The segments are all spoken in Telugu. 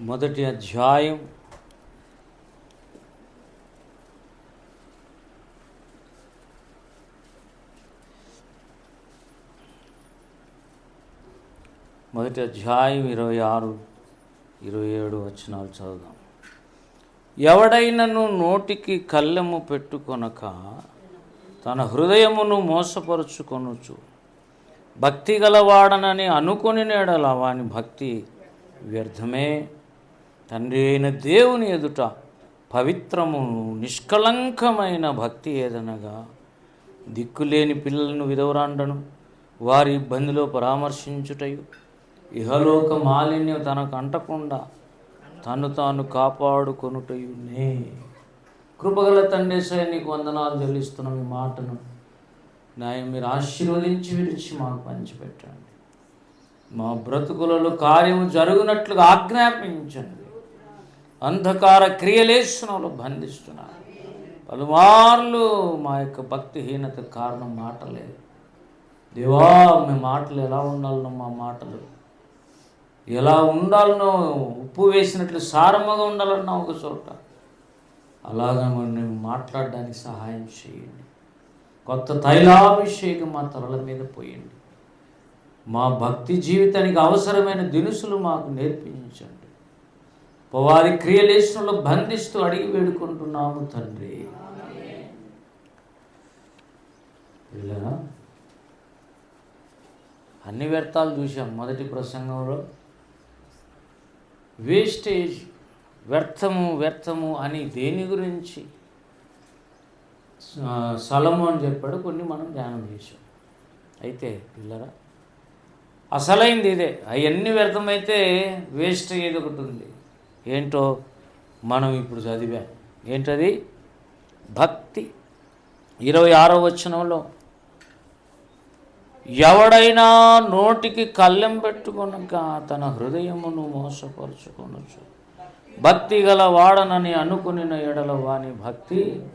మొదటి అధ్యాయం మొదటి అధ్యాయం ఇరవై ఆరు ఇరవై ఏడు వచనాలు చదువుదాం. ఎవడైనను నోటికి కళ్ళెము పెట్టుకొనక తన హృదయమును మోసపరుచుకొనుచు భక్తి గలవాడనని అనుకొని నేడల వాని భక్తి వ్యర్థమే? తండ్రి అయిన దేవుని ఎదుట పవిత్రము నిష్కళంకమైన భక్తి ఏదనగా దిక్కులేని పిల్లలను విధవరాండను వారి ఇబ్బందిలో పరామర్శించుటయు. ఇహలోక మాలిన్యం తనకు అంటకుండా తను తాను కాపాడుకొనుటయునే కృపగల తండ్రి సరే నీకు వందనాలు చెల్లిస్తున్నాం ఈ మాటను. న్యాయం మీరు ఆశీర్వదించి విరిచి మాకు పంచిపెట్టండి. మా బ్రతుకులలో కార్యము జరుగునట్లుగా ఆజ్ఞాపించండి. అంధకార క్రియలేషణలో బంధిస్తున్నారు. పలుమార్లు మా యొక్క భక్తిహీనత కారణం మాటలేదు. దేవా మీ మాటలు ఎలా ఉండాలనో మా మాటలు. ఎలా ఉండాలనో ఉప్పు వేసినట్లు సారముగా ఉండాలన్నా ఒక చోట. అలాగా మేము మాట్లాడడానికి సహాయం చేయండి. కొత్త తైలాభిషేకం మా తలల మీద పోయండి. మా భక్తి జీవితానికి అవసరమైన దినుసులు మాకు నేర్పించండి. వారి క్రియలేషణలో బంధిస్తూ అడిగి వేడుకుంటున్నాము తండ్రి. పిల్లరా అన్ని వ్యర్థాలు చూసాం మొదటి ప్రసంగంలో. వేస్టేజ్ వ్యర్థము వ్యర్థము అని దేని గురించి? సలము అని చెప్పాడు కొన్ని మనం ధ్యానం చేసాం అయితే పిల్లరా అసలైంది ఇదే. అవన్నీ వ్యర్థమైతే వేస్ట్ ఏది ఒకటి ఉంది. ఏంటో మనం ఇప్పుడు చదివాం. ఏంటది? భక్తి. ఇరవై ఆరో వచనంలో ఎవడైనా నోటికి కళ్ళెం పెట్టుకొనక తన హృదయమును మోసపరుచుకొనొచ్చు భక్తి గల వాడనని అనుకునిన ఎడల వాని భక్తి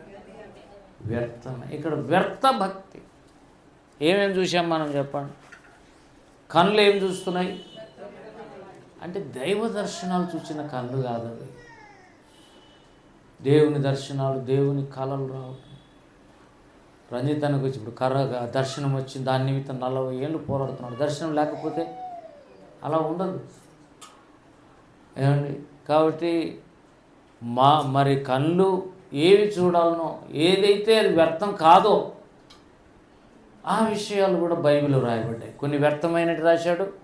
వ్యర్థమే. ఇక్కడ వ్యర్థ భక్తి. ఏమేమి చూసాం మనం చెప్పండి? కళ్ళు ఏం చూస్తున్నాయి? అంటే దైవ దర్శనాలు చూసిన కళ్ళు కాదు అవి. దేవుని దర్శనాలు దేవుని కళలు రావు. రంజితానికి వచ్చి ఇప్పుడు కర్ర దర్శనం వచ్చింది దాని నిమిత్తం నలభై ఏళ్ళు పోరాడుతున్నాడు. దర్శనం లేకపోతే అలా ఉండదు. ఏమండి? కాబట్టి మా మరి కళ్ళు ఏవి చూడాలనో ఏదైతే అది వ్యర్థం కాదో ఆ విషయాలు కూడా బైబిల్లో రాయబడ్డాయి. కొన్ని వ్యర్థమైనట్టు రాశాడు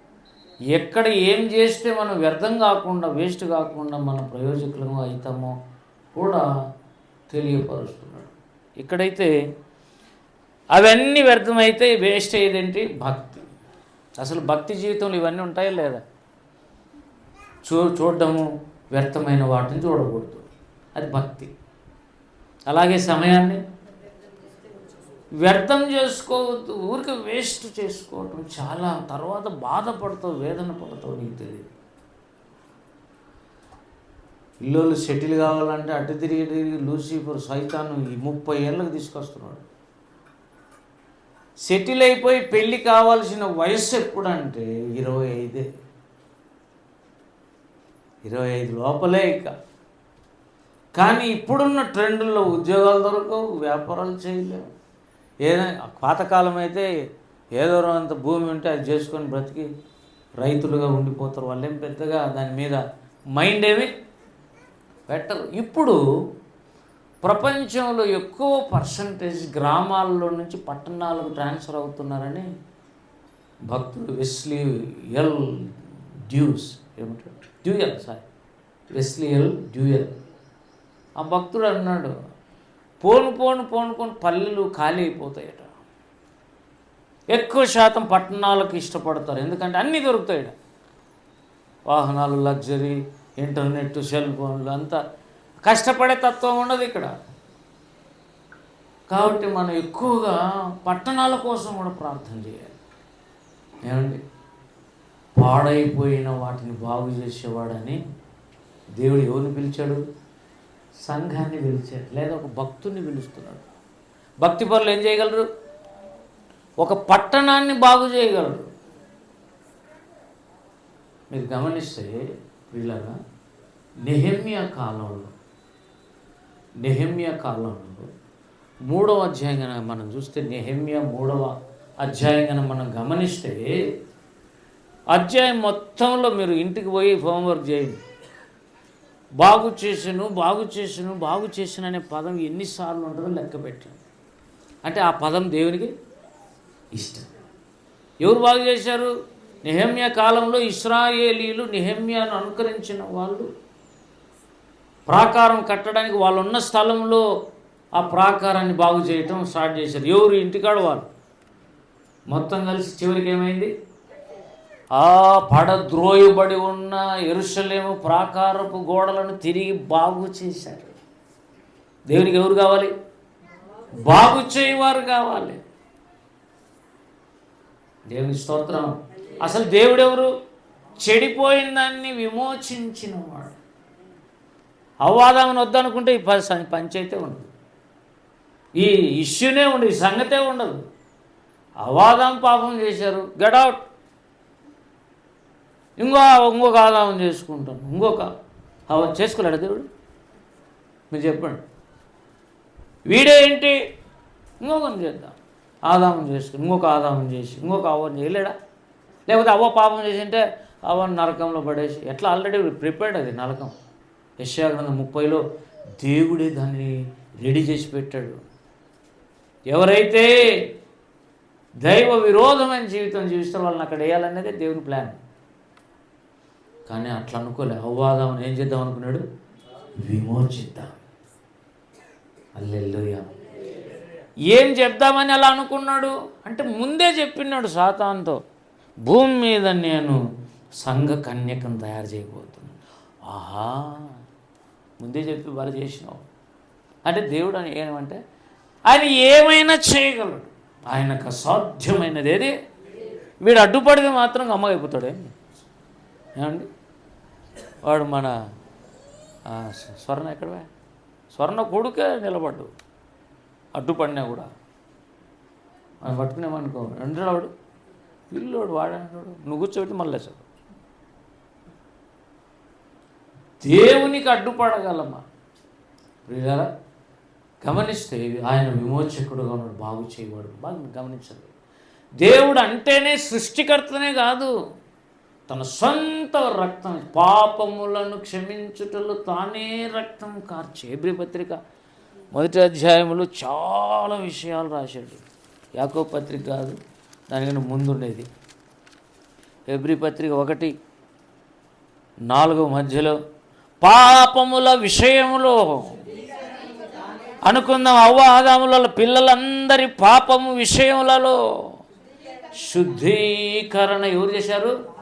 ఎక్కడ ఏం చేస్తే మనం వ్యర్థం కాకుండా వేస్ట్ కాకుండా మన ప్రయోజకులము అవుతామో కూడా తెలియపరుస్తున్నాడు. ఇక్కడైతే అవన్నీ వ్యర్థమైతే వేస్ట్ అయ్యేదేంటి? భక్తి. అసలు భక్తి జీవితంలో ఇవన్నీ ఉంటాయా లేదా? చూ చూడడము వ్యర్థమైన వాటిని చూడకూడదు. అది భక్తి. అలాగే సమయాన్ని వ్యర్థం చేసుకోవద్దు ఊరికి వేస్ట్ చేసుకోవటం చాలా తర్వాత బాధపడతావు వేదన పడతావు నీకు తెలియదు. ఇల్లు సెటిల్ కావాలంటే అటు తిరిగి తిరిగి లూసిఫర్ సైతాను ఈ ముప్పై ఏళ్ళకి తీసుకొస్తున్నాడు. సెటిల్ అయిపోయి పెళ్ళి కావాల్సిన వయస్సు ఎప్పుడంటే ఇరవై ఐదే. ఇరవై ఐదు లోపలే ఇక. కానీ ఇప్పుడున్న ట్రెండ్లో ఉద్యోగాలు దొరకవు వ్యాపారాలు చేయలేవు. ఏదైనా పాతకాలం అయితే ఏదో అంత భూమి ఉంటే అది చేసుకొని బ్రతికి రైతులుగా ఉండిపోతారు. వాళ్ళేం పెద్దగా దాని మీద మైండ్ ఏమి పెట్టరు. ఇప్పుడు ప్రపంచంలో ఎక్కువ పర్సంటేజ్ గ్రామాల్లో నుంచి పట్టణాలకు ట్రాన్స్ఫర్ అవుతున్నారని భక్తుడు వెస్లీ ఎల్ డ్యూస్ ఏమిటో Duewel sorry Wesley L Duewel ఆ భక్తుడు అన్నాడు పోను పోను పోను పోను పల్లెలు ఖాళీ అయిపోతాయట. ఎక్కువ శాతం పట్టణాలకు ఇష్టపడతారు. ఎందుకంటే అన్నీ దొరుకుతాయి వాహనాలు లగ్జరీ ఇంటర్నెట్ సెల్ ఫోన్లు అంతా కష్టపడే తత్వం ఉండదు ఇక్కడ. కాబట్టి మనం ఎక్కువగా పట్టణాల కోసం కూడా ప్రార్థన చేయాలి. ఏమండి? పాడైపోయిన వాటిని బాగు చేసేవాడని దేవుడు ఎవరిని పిలిచాడు? సంఘాన్ని పిలిచాడు లేదా ఒక భక్తుని పిలుస్తున్నాడు భక్తి పనులు ఏం చేయగలరు? ఒక పట్టణాన్ని బాగు చేయగలరు. మీరు గమనిస్తే వీళ్ళగా నెహమ్య కాలంలో నెహమ్య కాలంలో మూడవ అధ్యాయం కనుక మనం చూస్తే నెహమ్య మూడవ అధ్యాయం కనుక మనం గమనిస్తే అధ్యాయం మొత్తంలో మీరు ఇంటికి పోయి హోంవర్క్ చేయండి. బాగు చేసను బాగు చేసను బాగు చేసిన అనే పదం ఎన్నిసార్లు ఉంటుందో లెక్క పెట్టాను అంటే ఆ పదం దేవునికి ఇష్టం. ఎవరు బాగు చేశారు? నిహమ్య కాలంలో ఇస్రాయేలీలు నిహమ్యను అనుకరించిన వాళ్ళు. ప్రాకారం కట్టడానికి వాళ్ళు ఉన్న స్థలంలో ఆ ప్రాకారాన్ని బాగు చేయటం స్టార్ట్ చేశారు. ఎవరు? ఇంటికాడ వాళ్ళు. మొత్తం కలిసి చివరికి ఏమైంది? ఆ పడద్రోయబడి ఉన్న ఎరుసలేము ప్రాకారపు గోడలను తిరిగి బాగు చేశారు. దేవునికి ఎవరు కావాలి? బాగు చేయవారు కావాలి. దేవుని స్తోత్రం. అసలు దేవుడెవరు? చెడిపోయిన దాన్ని విమోచించినవాడు. అవ్వాదామని వద్దనుకుంటే ఈ ప- పంచాయితే ఉండదు. ఈ ఇష్యూనే ఉండదు ఈ సంగతే ఉండదు. అవాదం పాపం చేశారు. గడౌట్ ఇంకో ఇంకొక ఆదాయం చేసుకుంటాను. ఇంకొక అవన్నీ చేసుకోలేడు దేవుడు? మీరు చెప్పండి. వీడేంటి ఇంకొకరిని చేద్దాం. ఆదామం చేసుకుని ఇంకొక ఆదామం చేసి ఇంకొక అవ్వని చేయలేడా? లేకపోతే అవ్వ పాపం చేసింటే అవ్వని నరకంలో పడేసి ఎట్లా? ఆల్రెడీ ప్రిపేర్డ్ అది నరకం. యశాగ్రంథం ముప్పైలో దేవుడే దాన్ని రెడీ చేసి పెట్టాడు. ఎవరైతే దైవ విరోధమైన జీవితం జీవిస్తారో వాళ్ళని అక్కడ వేయాలనేదే దేవుని ప్లాన్. కానీ అట్లా అనుకోలే. అవ్వాదామని ఏం చేద్దాం అనుకున్నాడు? విమోచిద్దాం. అల్లెల్లుయ ఏం చెప్దామని అలా అనుకున్నాడు? అంటే ముందే చెప్పినాడు సాతాన్తో భూమి మీద నేను సంఘ కన్యకను తయారు చేయబోతున్నాను ఆహా! ముందే చెప్పి బల చేసినావు. అంటే దేవుడు అని ఏమంటే ఆయన ఏమైనా చేయగలడు. ఆయనకు అసాధ్యమైనది ఏది? వీడు అడ్డుపడితే మాత్రం అమ్మగైపోతాడు ఏమండి? వాడు మన స్వర్ణ ఎక్కడ? స్వర్ణ కొడుకే నిలబడ్డు. అడ్డుపడినా కూడా. మనం పట్టుకునేమనుకో రెండో వాడు. పిల్లోడు వాడన్నాడు నువ్వు కూర్చోబెట్టి మళ్ళీ వేసాడు దేవునికి అడ్డుపడగలమా? ప్రియులారా గమనిస్తే ఆయన విమోచకుడుగా ఉన్నాడు బాగు చేయవాడు బాగా గమనించండి. దేవుడు అంటేనే సృష్టికర్తనే కాదు. తన సొంత రక్తం పాపములను క్షమించుటలు తానే రక్తం కార్చి. ఎబ్రి పత్రిక మొదటి అధ్యాయంలో చాలా విషయాలు రాశాడు. యాకో పత్రిక కాదు దానికన్నా ముందుండేది ఎబ్రి పత్రిక ఒకటి నాలుగు మధ్యలో పాపముల విషయములో అనుకుందాం అవ్వాదాముల పిల్లలందరి పాపము విషయములలో శుద్ధీకరణ ఎవరు చేశారు?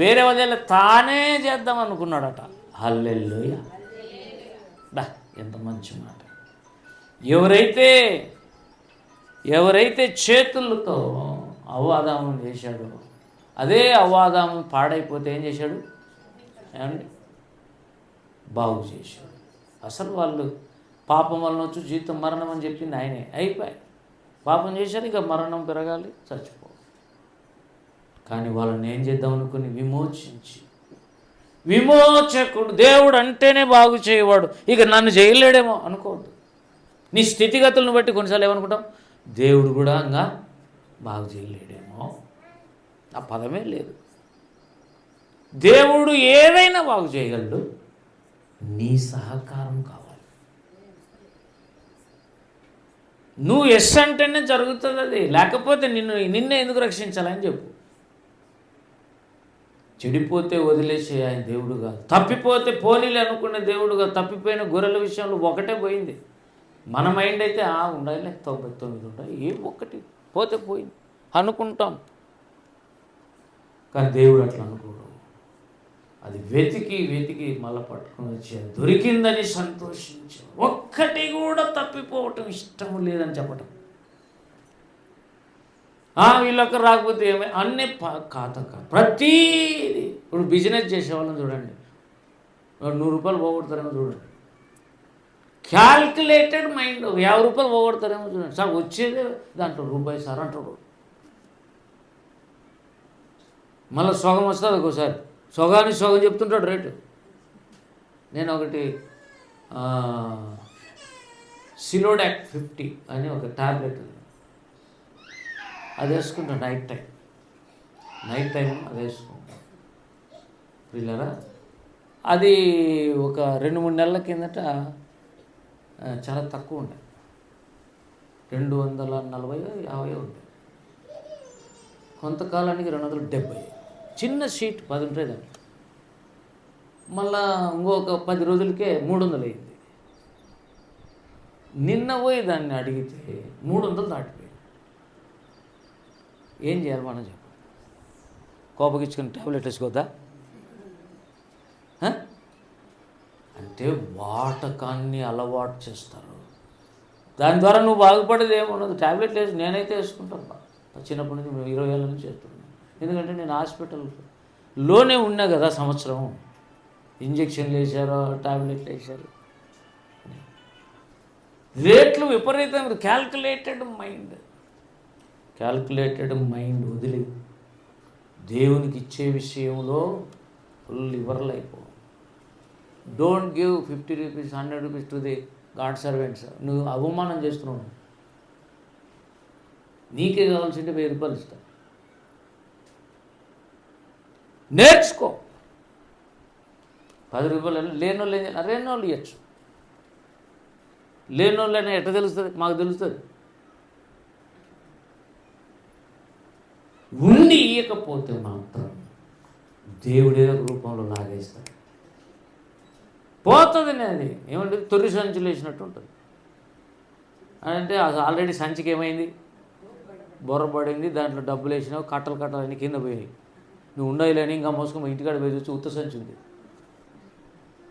వేరే వదిలే తానే చేద్దాం అనుకున్నాడట. హల్లెల్లుయ బా ఎంత మంచి మాట. ఎవరైతే ఎవరైతే చేతులతో అవ్వాదామం చేశాడో అదే అవ్వాదామం పాడైపోతే ఏం చేశాడు? ఏమండి? బాగు చేశాడు. అసలు వాళ్ళు పాపం వలన వచ్చి జీవితం మరణం అని చెప్పింది ఆయనే. అయిపోయి పాపం చేశారు ఇక మరణం పెరగాలి చచ్చిపో కానీ వాళ్ళని ఏం చేద్దాం అనుకుని విమోచించి. విమోచకుడు దేవుడు అంటేనే బాగు చేయవాడు. ఇక నన్ను చేయలేడేమో అనుకోవద్దు. నీ స్థితిగతులను బట్టి కొన్నిసార్లు ఏమనుకుంటాం? దేవుడు కూడా ఇంకా బాగు చేయలేడేమో. ఆ పదమే లేదు. దేవుడు ఏదైనా బాగు చేయగలడు. నీ సహకారం కావాలి. నువ్వు ఎస్ అంటేనే జరుగుతుంది అది. లేకపోతే నిన్ను నిన్నే ఎందుకు రక్షించాలని చెప్పు. చెడిపోతే వదిలేసే ఆయన దేవుడు కాదు. తప్పిపోతే పోనీలు అనుకునే దేవుడు కాదు. తప్పిపోయిన గొర్రెల విషయంలో ఒకటే పోయింది. మన మైండ్ అయితే ఆ ఉండాలి తొంభై తొమ్మిది ఉండాలి ఏ ఒక్కటి. పోతే పోయింది. అనుకుంటాం. కానీ దేవుడు అట్లా అనుకోడు. అది వెతికి వెతికి మళ్ళీ పట్టుకుని వచ్చి దొరికిందని సంతోషించాడు ఒక్కటి కూడా తప్పిపోవటం ఇష్టం లేదని చెప్పటం. ఆ, వీళ్ళొక్క రాకపోతే ఏమై? అన్ని కాత ప్రతీది. ఇప్పుడు బిజినెస్ చేసేవాళ్ళని చూడండి. నూరు రూపాయలు పోగొడతారేమో చూడండి. క్యాల్కులేటెడ్ మైండ్ యాభై రూపాయలు పోగొడతారేమో చూడండి. సార్ వచ్చేదే దాంట్లో రూపాయి సార్ అంటాడు మళ్ళీ సొగం వస్తుంది ఒకసారి సొగానికి సొగం చెప్తుంటాడు రేటు. నేను ఒకటి సిలోడాక్ ఫిఫ్టీ అని ఒక టాబ్లెట్ ఉంది. అది వేసుకుంటా నైట్ టైం నైట్ టైం అది వేసుకుంటాం. పిల్లరా అది ఒక రెండు మూడు నెలల కిందట చాలా తక్కువ ఉండే. రెండు వందల నలభై యాభై ఉండే. కొంతకాలానికి రెండు వందల డెబ్బై. చిన్న సీట్ పది ఉంటాయి దాంట్లో మళ్ళా ఇంకొక పది రోజులకే మూడు వందలు అయింది. నిన్న పోయి దాన్ని అడిగితే మూడు వందలు దాటిపోయింది. ఏం చేయాలి మనం చెప్పు. కోపగించుకుని టాబ్లెట్ వేసుకోద్దా అంటే వాటకాన్ని అలవాటు చేస్తారు. దాని ద్వారా నువ్వు బాగుపడేది ఏమున్నది ట్యాబ్లెట్ వేసి నేనైతే వేసుకుంటాను బా. చిన్నప్పటి నుంచి మేము ఇరవై ఏళ్ళ నుంచి చేస్తున్నాను ఎందుకంటే నేను హాస్పిటల్లోనే ఉన్నా కదా సంవత్సరం. ఇంజక్షన్లు వేశారు టాబ్లెట్లు వేశారు రేట్లు విపరీతంగా క్యాల్కులేటెడ్ మైండ్ క్యాల్కులేటెడ్ మైండ్ వదిలి దేవునికి ఇచ్చే విషయంలో ఫుల్ లిబరల్ అయిపో. Don't give fifty rupees hundred rupees to the God servants నువ్వు అవమానం చేస్తున్నావు. నీకే కావాల్సింటే వెయ్యి రూపాయలు ఇస్తా. నేర్చుకో. పది రూపాయలు లేని వాళ్ళు ఏం చేయాలి? లేని వాళ్ళు ఇవ్వచ్చు లేని వాళ్ళైనా ఎట్లా తెలుస్తుంది? మాకు తెలుస్తుంది. ఉండి ఇయ్యకపోతే మాత్రం దేవుడే రూపంలో లాగేస్తాడు. పోతుంది అది. ఏమంటే తొలి సంచులు వేసినట్టు ఉంటుంది. అంటే అది ఆల్రెడీ సంచికి ఏమైంది? బొర్రపడింది దాంట్లో డబ్బులు వేసినావు కట్టలు కట్టలు అన్ని కింద పోయాయి నువ్వు ఉండలేని ఇంకా మోసుకొని ఇంటికాడ పోయి చూసి ఉత్త సంచి ఉంది.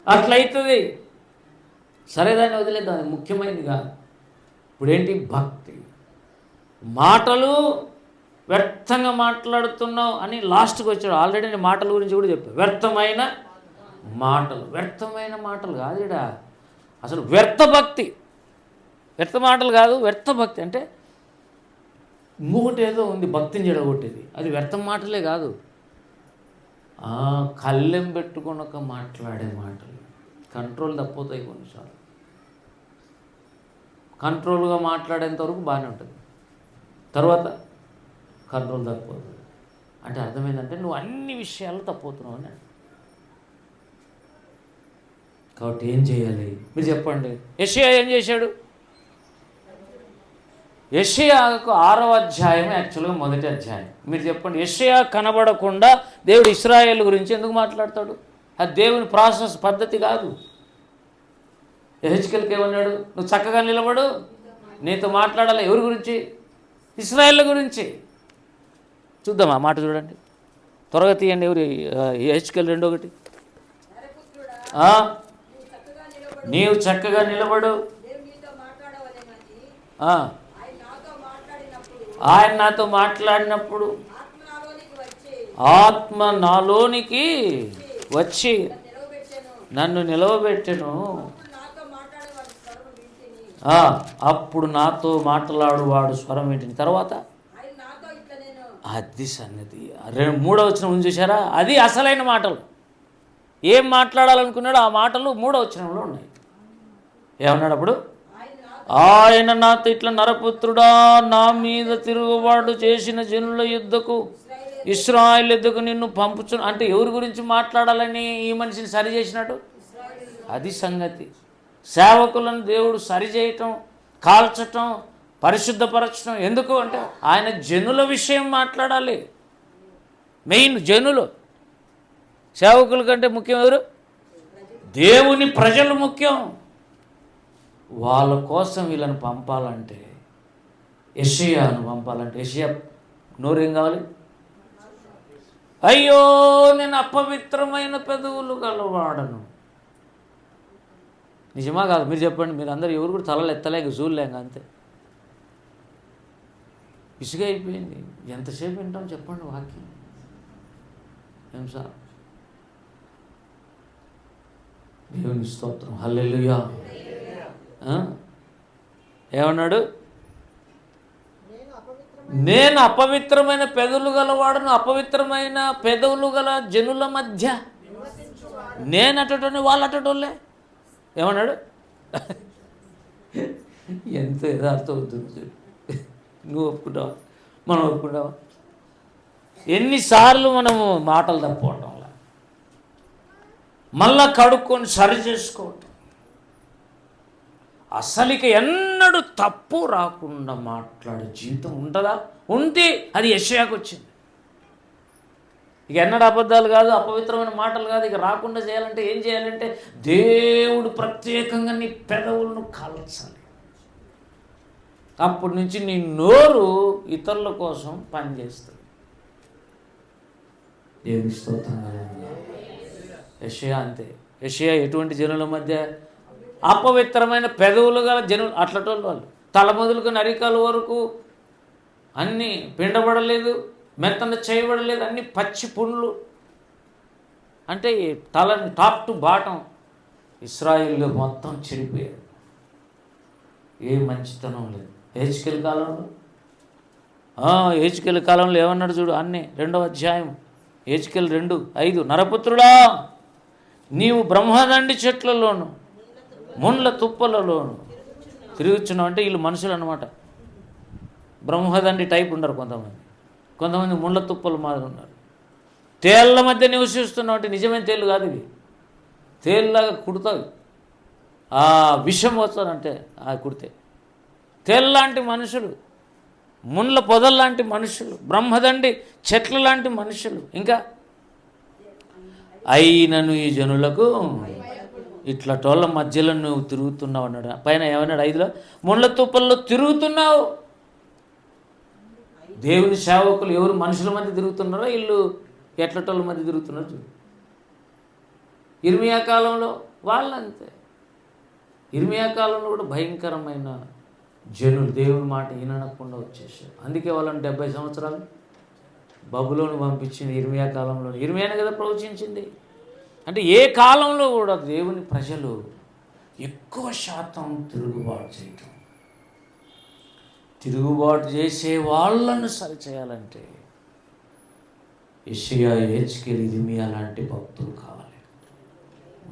అట్లయితుంది. సరే దాన్ని వదిలేదు అది ముఖ్యమైనది కాదు. ఇప్పుడేంటి? భక్తి. మాటలు వ్యర్థంగా మాట్లాడుతున్నావు అని లాస్ట్కి వచ్చాడు. ఆల్రెడీ నేను మాటల గురించి కూడా చెప్పాను వ్యర్థమైన మాటలు. వ్యర్థమైన మాటలు కాదు ఈడ. అసలు వ్యర్థ భక్తి. వ్యర్థ మాటలు కాదు వ్యర్థ భక్తి. అంటే ఇంకొకటి ఏదో ఉంది భక్తిని చెడగొట్టేది. అది వ్యర్థ మాటలే కాదు. కళ్ళెం పెట్టుకొనక మాట్లాడే మాటలు. కంట్రోల్ తప్పవుతాయి కొన్నిసార్లు. కంట్రోల్గా మాట్లాడేంత వరకు బాగానే ఉంటుంది. తర్వాత కంట్రోల్ తప్పిపోతుంది అంటే అర్థమైందంటే నువ్వు అన్ని విషయాలు తప్పవుతున్నావు అని కాబట్టి ఏం చేయాలి? మీరు చెప్పండి. యషియా ఏం చేశాడు? యషియాకు ఆరవ అధ్యాయం యాక్చువల్గా మొదటి అధ్యాయం. మీరు చెప్పండి. యషియా కనబడకుండా దేవుడు ఇస్రాయేల్ గురించి ఎందుకు మాట్లాడతాడు? అది దేవుని ప్రాసెస్ పద్ధతి కాదు. ఎహెచ్కెల్కి ఏమన్నాడు? నువ్వు చక్కగా నిలబడు. నీతో మాట్లాడాలి? ఎవరి గురించి? ఇస్రాయేల్ గురించి. చూద్దాం ఆ మాట చూడండి. త్వరగా తీయండి ఎవరు? హెచ్కెల్ రెండో ఒకటి. నీవు చక్కగా నిలబడు. ఆయన నాతో మాట్లాడినప్పుడు ఆత్మ నాలోనికి వచ్చి నన్ను నిలవబెట్టెను. అప్పుడు నాతో మాట్లాడు వాడు స్వరం ఏంటిని తర్వాత? అది సన్నది. రెండు మూడో వచ్చిన చూసారా అది అసలైన మాటలు. ఏం మాట్లాడాలనుకున్నాడో ఆ మాటలు మూడో వచనంలో ఉన్నాయి. ఏమన్నాడు అప్పుడు? ఆయన నాతో ఇట్లా నరపుత్రుడా నా మీద తిరుగుబాటు చేసిన జనుల యుద్ధకు ఇస్రాయల్ యుద్ధకు నిన్ను పంపుచు అంటే ఎవరి గురించి మాట్లాడాలని ఈ మనిషిని సరి చేసినట్టు అది సంగతి. సేవకులను దేవుడు సరిచేయటం కాల్చటం పరిశుద్ధపరచడం ఎందుకు అంటే ఆయన జనుల విషయం మాట్లాడాలి. మెయిన్ జనులు. సేవకుల కంటే ముఖ్యం ఎవరు? దేవుని ప్రజలు ముఖ్యం. వాళ్ళ కోసం వీళ్ళని పంపాలంటే ఎషియాను పంపాలంటే ఎషియా నోరేం కావాలి? అయ్యో నేను అపవిత్రమైన పెదవులు గలవాడను. నిజమా కాదు? మీరు చెప్పండి మీరు అందరు ఎవరు కూడా తలలు ఎత్తలేక చూడలేక అంతే. ఇసుక అయిపోయింది. ఎంతసేపు వింటాం చెప్పండి వాక్యం? ఏం సార్? దేవుని స్తోత్రం. హల్లెలుయా. ఏమన్నాడు? నేను అపవిత్రమైన పెదవులు గలవాడను. అపవిత్రమైన పెదవులు గల జనుల మధ్య నేను అటటోని వాళ్ళు అటటోళ్ళే. ఏమన్నాడు? ఎంత యథార్థం అవుతుంది నువ్వు ఒప్పుకుంటావా? మనం ఒప్పుకుంటావా? ఎన్నిసార్లు మనము మాటలు తప్పుకోవటంలా మళ్ళా కడుక్కొని సరి చేసుకోవటం. అసలుకి ఎన్నడూ తప్పు రాకుండా మాట్లాడే జీవితం ఉంటుందా? ఉంటే అది యశయాకు వచ్చింది. ఇక ఎన్నడ అబద్ధాలు కాదు అపవిత్రమైన మాటలు కాదు ఇక రాకుండా చేయాలంటే ఏం చేయాలంటే దేవుడు ప్రత్యేకంగా నీ పెదవులను కాల్చాలి. అప్పటి నుంచి నీ నోరు ఇతరుల కోసం పనిచేస్తుంది. దేవుని స్తోత్రం యషయా అంతే. యషయా ఎటువంటి జనుల మధ్య అపవిత్రమైన పెదవులు గల జనులు అట్లటోళ్ళు వాళ్ళు. తలమొదలకు నరికాల వరకు అన్నీ పిండబడలేదు మెత్తన చేయబడలేదు అన్ని పచ్చి పుండ్లు. అంటే ఈ తలని టాప్ టు బాటం ఇస్రాయిల్లో మొత్తం చెడిపోయారు. ఏ మంచితనం లేదు. హెచ్కెల్ కాలంలో? హెచ్కెల్ కాలంలో ఏమన్నాడు చూడు అన్నీ రెండవ అధ్యాయం. హెచ్కెల్ రెండు ఐదు. నరపుత్రుడా నీవు బ్రహ్మదండి చెట్లలోను ముండ్ల తుప్పలలోను తిరుగుచున్నావు అంటే వీళ్ళు మనుషులు అనమాట బ్రహ్మదండి టైప్ ఉండరు కొంతమంది. కొంతమంది ముండ్ల తుప్పలు మాదిరి ఉన్నారు. తేళ్ళ మధ్య నివసిస్తున్నావు అంటే నిజమైన తేళ్ళు కాదు ఇవి. తేళ్ళలాగా కుడతావు ఆ విషం వస్తానంటే ఆ కుడితే. తేళ్ళలాంటి మనుషులు ముండ్ల పొదల్లాంటి మనుషులు బ్రహ్మదండి చెట్ల లాంటి మనుషులు ఇంకా? అయినను ఈ జనులకు ఇట్లా టోళ్ళ మధ్యలో నువ్వు తిరుగుతున్నావు అన్నాడు. పైన ఏమన్నాడు? ఐదులో ముండ్ల తుప్పల్లో తిరుగుతున్నావు. దేవుని సేవకులు ఎవరు మనుషుల మధ్య తిరుగుతున్నారో వీళ్ళు ఎట్లటోళ్ళ మధ్య తిరుగుతున్నారు చూడు. ఇర్మియా కాలంలో వాళ్ళంతే. ఇర్మియా కాలంలో కూడా భయంకరమైన జనులు దేవుని మాట ఈనకుండా వచ్చేసారు. అందుకే వాళ్ళని డెబ్బై సంవత్సరాలు బబులోని పంపించింది ఇర్మియా కాలంలో ఇర్మియానే కదా ప్రవచించింది. అంటే ఏ కాలంలో కూడా దేవుని ప్రజలు ఎక్కువ శాతం తిరుగుబాటు చేయటం. తిరుగుబాటు చేసే వాళ్ళను సరిచేయాలంటే ఇషయా హెచ్కెల్ ఇర్మియా లాంటి భక్తులు కావాలి.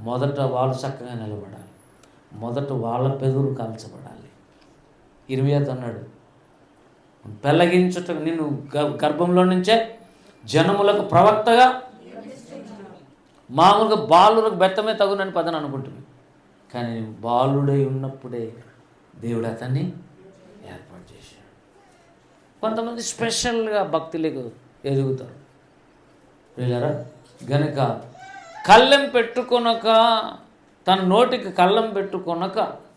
మొదట వాళ్ళు చక్కగా నిలబడాలి. మొదట వాళ్ళ పెదవులు కాల్చబడాలి. ఇర్మియాతో అన్నాడు. పెళ్ళగించుట నేను గ- గర్భంలో నుంచే జనములకు ప్రవక్తగా మామూలుగా బాలులకు బెత్తమే తగునని పదని అనుకుంటుంది కానీ బాలుడై ఉన్నప్పుడే దేవుడు అతన్ని ఏర్పాటు చేశాడు. కొంతమంది స్పెషల్గా భక్తులకు ఎదుగుతారు. వీళ్ళరా గనుక కళ్ళెం పెట్టుకొనక తన నోటికి కళ్ళం పెట్టుకొనక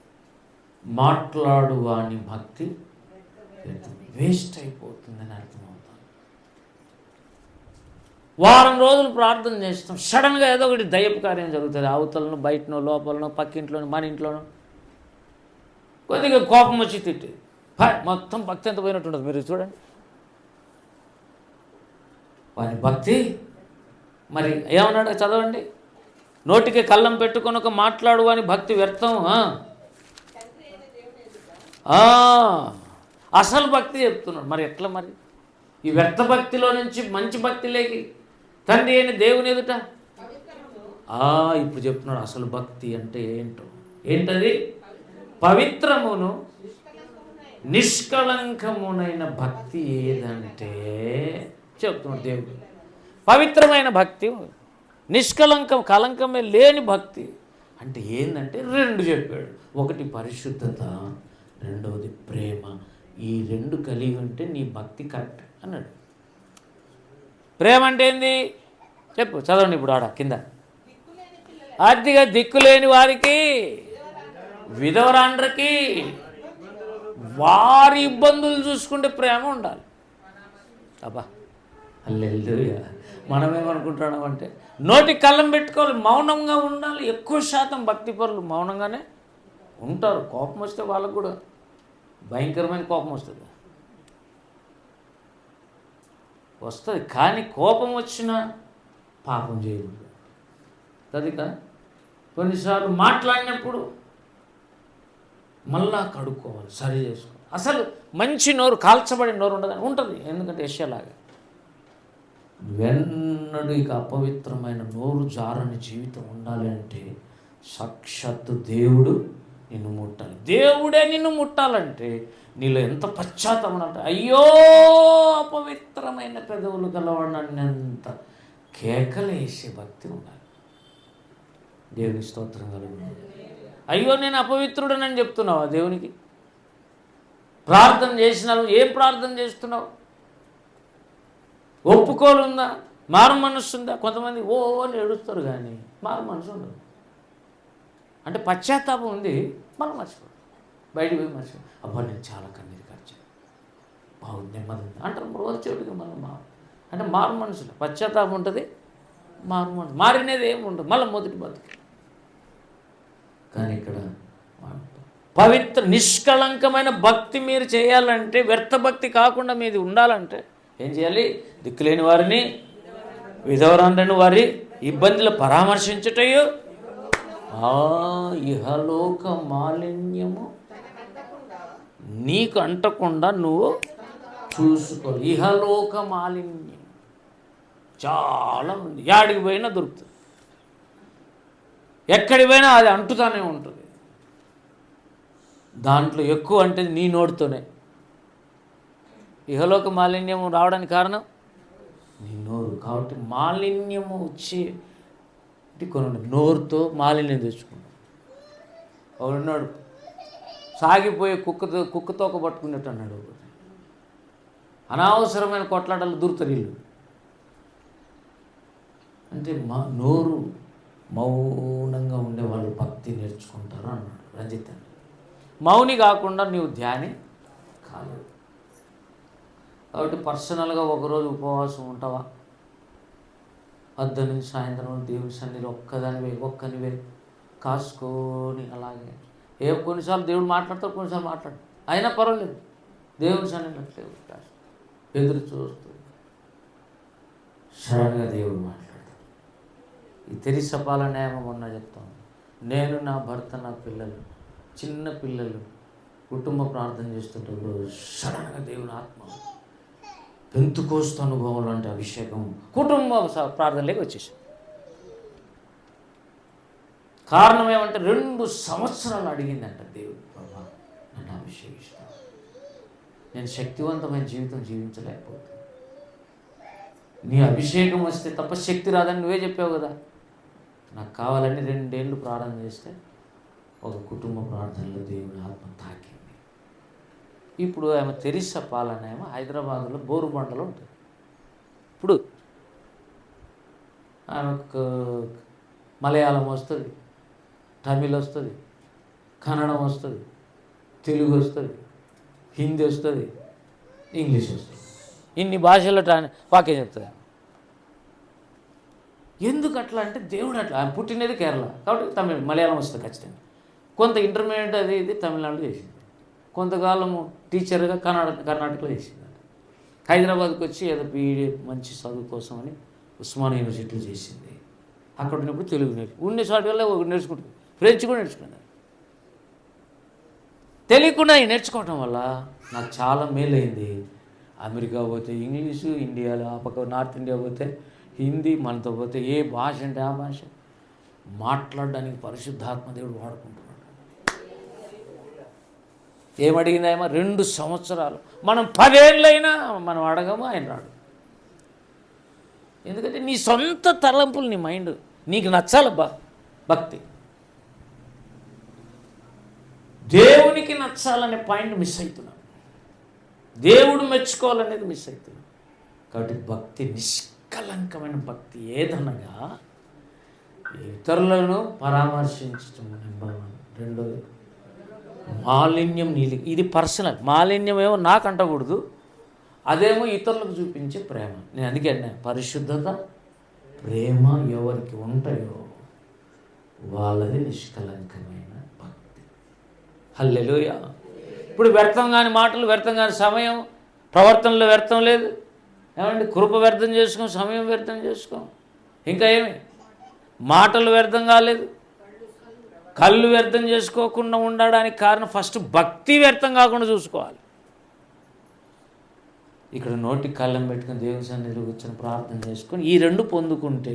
మాట్లాడు వాని భక్తి వేస్ట్ అయిపోతుందని అర్థమవుతుంది. వారం రోజులు ప్రార్థన చేస్తాం. సడన్గా ఏదో ఒకటి దయపు కార్యం జరుగుతుంది. అవతలను బయటనో లోపలనో పక్కింట్లోనో మన ఇంట్లోనో. కొద్దిగా కోపం వచ్చి తిట్టి. మొత్తం భక్తి ఎంత పోయినట్టు ఉంటుంది మీరు చూడండి. వారి భక్తి మరి ఏమన్నాడు చదవండి? నోటికి కళ్ళం పెట్టుకొని ఒక మాట్లాడు అని భక్తి వ్యర్థం అసలు భక్తి చెప్తున్నాడు. మరి ఎట్లా మరి? ఈ వ్యర్థ భక్తిలో నుంచి మంచి భక్తిలోకి తండ్రి అయిన దేవుని ఎదుట? ఆ, ఇప్పుడు చెప్తున్నాడు అసలు భక్తి అంటే ఏంటో. ఏంటది? పవిత్రమును నిష్కళంకమునైన భక్తి ఏదంటే చెప్తున్నాడు దేవుడు. పవిత్రమైన భక్తి నిష్కలంకం కలంకమే లేని భక్తి. అంటే ఏంటంటే రెండు చెప్పాడు. ఒకటి పరిశుద్ధత రెండవది ప్రేమ. ఈ రెండు కలిగి ఉంటే నీ భక్తి కరెక్ట్ అన్నాడు. ప్రేమ అంటే ఏంది? చెప్పు చదవండి ఇప్పుడు ఆడ కింద. ఆర్థిక దిక్కులేని వారికి విధవరాండ్రకి వారి ఇబ్బందులు చూసుకుంటే ప్రేమ ఉండాలి. అబ్బా అల్లెల్లుయా మనమేమనుకుంటున్నాం అంటే నోటి కళ్ళం పెట్టుకోవాలి మౌనంగా ఉండాలి. ఎక్కువ శాతం భక్తి పరులు మౌనంగానే ఉంటారు. కోపం వస్తే వాళ్ళకు కూడా భయంకరమైన కోపం వస్తుంది. వస్తుంది కానీ కోపం వచ్చినా పాపం చేయకూడదు తదిక కొన్నిసార్లు మాట్లాడినప్పుడు మళ్ళా కడుక్కోవాలి సరి చేసుకోవాలి. అసలు మంచి నోరు కాల్చబడిన నోరు ఉండదని ఉంటుంది ఎందుకంటే యశ్యలాగా వెన్నడు ఇక అపవిత్రమైన నోరు జారని జీవితం ఉండాలి అంటే సాక్షాత్తు దేవుడు నిన్ను ముట్టాలి. దేవుడే నిన్ను ముట్టాలంటే నీలో ఎంత పశ్చాత్తాపం అంటే అయ్యో అపవిత్రమైన పెదవులు గలవాడినంత కేకలేసే భక్తి ఉండాలి. దేవుని స్తోత్రం కలుగు అయ్యో నేను అపవిత్రుడనని చెప్తున్నావా దేవునికి? ప్రార్థన చేసినావు ఏం ప్రార్థన చేస్తున్నావు? ఒప్పుకోలుందా? మారు మనస్సు ఉందా కొంతమంది ఓ అని ఏడుస్తారు కానీ మారు మనసు ఉండదు అంటే పశ్చాత్తాపం ఉంది మనం మర్చిపోతాం బయటికి పోయి మర్చిపోతాం అబ్బా నేను చాలా కన్నీరు ఖర్చాను బాగుంది నెమ్మది ఉంది. అంటారు రోజు చెడుగా మళ్ళీ మా అంటే మారు మనుషులు పశ్చాత్తాపం ఉంటుంది మారు మనుషులు మారినది ఏమి ఉండదు. మళ్ళీ మొదటి బతుకు. కానీ ఇక్కడ పవిత్ర నిష్కళంకమైన భక్తి మీరు చేయాలంటే వ్యర్థ భక్తి కాకుండా మీది ఉండాలంటే ఏం చేయాలి? దిక్కులేని వారిని విధవరాండ్రని వారి ఇబ్బందులు పరామర్శించుటయు ఆ ఇహలోక మాలిన్యము నీకు అంటకుండా నువ్వు చూసుకో ఇహలోక మాలిన్యం చాలా ఉంది యాడికి పోయినా దొరుకుతుంది. ఎక్కడికి పోయినా అది అంటుతానే ఉంటుంది. దాంట్లో ఎక్కువ అంటే నీ నోటితోనే. ఇహలోక మాలిన్యము రావడానికి కారణం? నీ నోరు. కాబట్టి మాలిన్యము వచ్చి అంటే కొన్ని నోరుతో మాలిన్యం తెచ్చుకున్నాడు. వాడున్నాడు సాగిపోయే కుక్కతో కుక్కతోక పట్టుకున్నట్టు అన్నాడు అనవసరమైన కొట్లాటలు దూరుతారు వీళ్ళు. అంటే మా నోరు మౌనంగా ఉండే వాళ్ళు భక్తి నేర్చుకుంటారు అన్నాడు రంజిత్ అండి మౌని కాకుండా నీవు ధ్యాని కాలేదు. కాబట్టి పర్సనల్గా ఒకరోజు ఉపవాసం ఉంటావా? వద్ద నుంచి సాయంత్రం దేవుని వేరే ఒక్కని వేరే కాసుకొని అలాగే. ఏ కొన్నిసార్లు దేవుడు మాట్లాడతాడు కొన్నిసార్లు మాట్లాడు అయినా పర్వాలేదు. దేవుని సన్నిధిలో అట్లే ఎదురు చూస్తూ. సడన్గా దేవుడు మాట్లాడతాడు. ఈ తెరిసపాల నియమం ఉన్న చెప్తాను. నేను నా భర్త నా పిల్లలు చిన్న పిల్లలు కుటుంబ ప్రార్థన చేస్తుంటే సడన్గా దేవుని ఆత్మ పెంతుకోస్తు అనుభవం లాంటి అభిషేకం కుటుంబ స- ప్రార్థనలోకి వచ్చేసాం కారణం ఏమంటే రెండు సంవత్సరాలు అడిగిందంట దేవుడు ప్రభా నన్ను అభిషేకిస్తాను నేను శక్తివంతమైన జీవితం జీవించలేకపోతున్నాను నీ అభిషేకం వస్తే తప్ప శక్తి రాదని నువ్వే చెప్పావు కదా. నాకు కావాలని రెండేళ్ళు ప్రార్థన చేస్తే ఒక కుటుంబ ప్రార్థనలో దేవుని ఆత్మ తాకి ఇప్పుడు ఆమె తెరిసా పాలన ఏమో హైదరాబాద్లో బోరుబండలో ఉంటుంది ఇప్పుడు ఆమెకు మలయాళం వస్తుంది తమిళ్ వస్తుంది కన్నడం వస్తుంది తెలుగు వస్తుంది హిందీ వస్తుంది ఇంగ్లీష్ వస్తుంది. ఇన్ని భాషల్లో వాక్యం చెప్తుంది ఆమె. ఎందుకు అట్లా అంటే దేవుడు అట్లా ఆమె పుట్టినది కేరళ. కాబట్టి తమిళ మలయాళం వస్తుంది ఖచ్చితంగా. కొంత ఇంటర్మీడియట్ అది ఇది తమిళనాడులో చేసింది. కొంతకాలము టీచర్గా కర్ణాటక కర్ణాటకలో చేసింది హైదరాబాద్కి వచ్చి ఏదో బీఈడీ మంచి చదువు కోసం అని ఉస్మానియా యూనివర్సిటీలో చేసింది. అక్కడ ఉన్నప్పుడు తెలుగు నేర్చు ఉండే చోట వల్ల ఒకటి నేర్చుకుంటుంది. ఫ్రెంచ్ కూడా నేర్చుకున్నాను తెలియకుండా నేర్చుకోవటం వల్ల నాకు చాలా మేలైంది. అమెరికా పోతే ఇంగ్లీషు ఇండియాలో ఆ పక్క నార్త్ ఇండియా పోతే హిందీ మనతో పోతే ఏ భాష అంటే ఆ భాష. మాట్లాడడానికి పరిశుద్ధాత్మ దేవుడు వాడుకుంటాం ఏమడిగింది ఏమో రెండు సంవత్సరాలు. మనం పదేళ్ళైనా మనం అడగము ఆయన రాడు. ఎందుకంటే నీ సొంత తలంపులు నీ మైండ్. నీకు నచ్చాలబ్బా భక్తి. దేవునికి నచ్చాలనే పాయింట్ మిస్ అవుతున్నాం దేవుడు మెచ్చుకోవాలనేది మిస్ అవుతున్నాం కాబట్టి భక్తి నిష్కలంకమైన భక్తి ఏదనగా ఇతరులను పరామర్శించడం నెంబర్ వన్. రెండోది మాలిన్యం నీలి ఇది పర్సనల్. మాలిన్యం ఏమో నాకు అంటకూడదు అదేమో ఇతరులకు చూపించే ప్రేమ. నేను అందుకే పరిశుద్ధత ప్రేమ ఎవరికి ఉంటాయో వాళ్ళది నిష్కలంకమైన భక్తి. హల్లెలుయ. ఇప్పుడు వ్యర్థం కాని మాటలు వ్యర్థం కాని సమయం ప్రవర్తనలో వ్యర్థం లేదు. ఏమండి? కృప వ్యర్థం చేసుకోం సమయం వ్యర్థం చేసుకోం. ఇంకా ఏమి? మాటలు వ్యర్థం కాలేదు. కళ్ళు వ్యర్థం చేసుకోకుండా ఉండడానికి కారణం ఫస్ట్ భక్తి వ్యర్థం కాకుండా చూసుకోవాలి. ఇక్కడ నోటికి కళ్ళం పెట్టుకుని దేవుని సన్నిధిలో కూర్చొని ప్రార్థన చేసుకొని ఈ రెండు పొందుకుంటే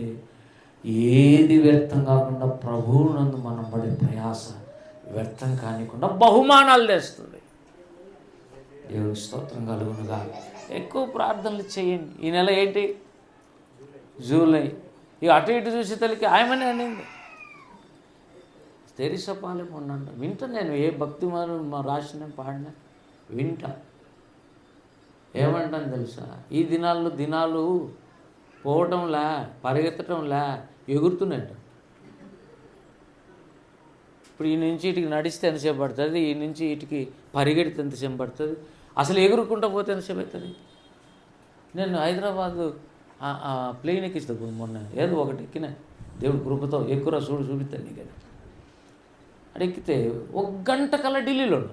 ఏది వ్యర్థం కాకుండా ప్రభువునందు మనం పడే ప్రయాస వ్యర్థం కానికుండా బహుమానాలు తెస్తుంది. దేవుని స్తోత్రం కలుగునుగా. ఎక్కువ ప్రార్థనలు చేయండి. ఈ నెల ఏంటి? జూలై. ఇక అటు ఇటు చూసి తల్లికి ఆయమనే అనింది. తెరిసపాలెం ఉన్నాను. వింటా నేను ఏ భక్తి మా రాసిన పాడిన? వింటా. ఏమంటాను తెలుసా? ఈ దినాల్లో దినాలు పోవటంలా పరిగెత్తటంలా ఎగురుతున్నట్టు ఇప్పుడు ఈ నుంచి ఇటుకి నడిస్తే ఎంతసేపు పడుతుంది? ఈ నుంచి ఇటుకి పరిగెడితే ఎంతసేపు పడుతుంది? అసలు ఎగురుకుంటా పోతే ఎంతసేపు అవుతుంది? నేను హైదరాబాద్ ప్లేన్ ఎక్కిస్తాను మొన్న. ఏదో ఒకటి ఎక్కిన. దేవుడు కృపతో ఎక్కువ చూడు చూపిస్తాను నీకు అది ఎక్కితే ఒక గంట కల్లా ఢిల్లీలో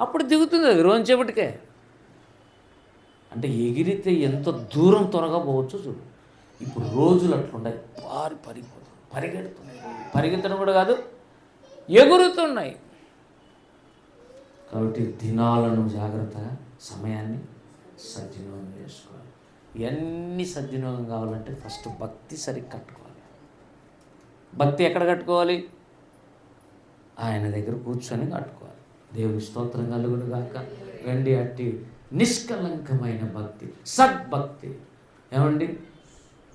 అప్పుడు దిగుతుంది అది రోజుసేపటికే అంటే ఎగిరితే ఎంత దూరం త్వరగా పోవచ్చో చూడు. ఇప్పుడు రోజులు అట్లున్నాయి పారి పరిగెడుతున్నాయి పరిగెడుతున్నాయి. పరిగెత్తడం కూడా కాదు ఎగురుతున్నాయి. కాబట్టి దినాలను జాగ్రత్తగా సమయాన్ని సద్వినియోగం చేసుకోవాలి. ఇవన్నీ సద్వినియోగం కావాలంటే ఫస్ట్ భక్తి సరిగ్గా కట్టుకోవాలి. భక్తి ఎక్కడ కట్టుకోవాలి? ఆయన దగ్గర కూర్చొని కట్టుకోవాలి. దేవుని స్తోత్రం కలుగును గాక. వెండి అట్టి నిష్కలంకమైన భక్తి సద్భక్తి. ఏమండి?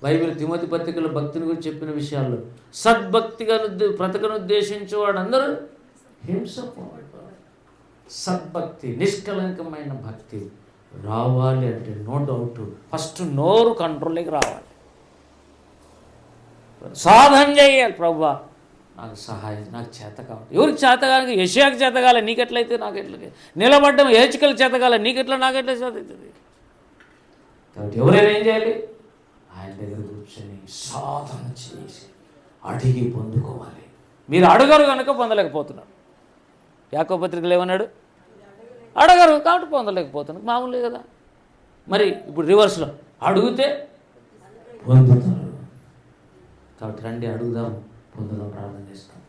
బైబిల్ తిమోతి పత్రికలో భక్తిని గురించి చెప్పిన విషయాల్లో సద్భక్తిగా బ్రతకను ఉద్దేశించేవాడు వాడందరూ హింస సద్భక్తి నిష్కలంకమైన భక్తి రావాలి అంటే నో డౌట్ ఫస్ట్ నోరు కంట్రోల్లోకి రావాలి. సాధన చేయాలి ప్రభు. నాకు సహాయం నాకు చేత కావాలి. ఎవరికి చేత కావాలి యశాకి చేత కావాలి నీకెట్లయితే నాకు ఎట్లా నిలబడ్డం ఏచికలు చేత కావాలి నీకెట్లా నాకెట్లా చేత అవుతుంది? కాబట్టి ఎవరైనా ఏం చేయాలి? ఆయన దగ్గర కూర్చొని సాధన చేసి అడిగి పొందుకోవాలి. మీరు అడగరు కనుక పొందలేకపోతున్నారు. యాకో పత్రికలు ఏమన్నాడు? అడగరు కాబట్టి పొందలేకపోతున్నారు. మామూలే కదా. మరి ఇప్పుడు రివర్స్లో అడిగితే పొందుతారు. కాబట్టి రండి అడుగుదాం. పొందుదాం ప్రార్థన చేస్తాం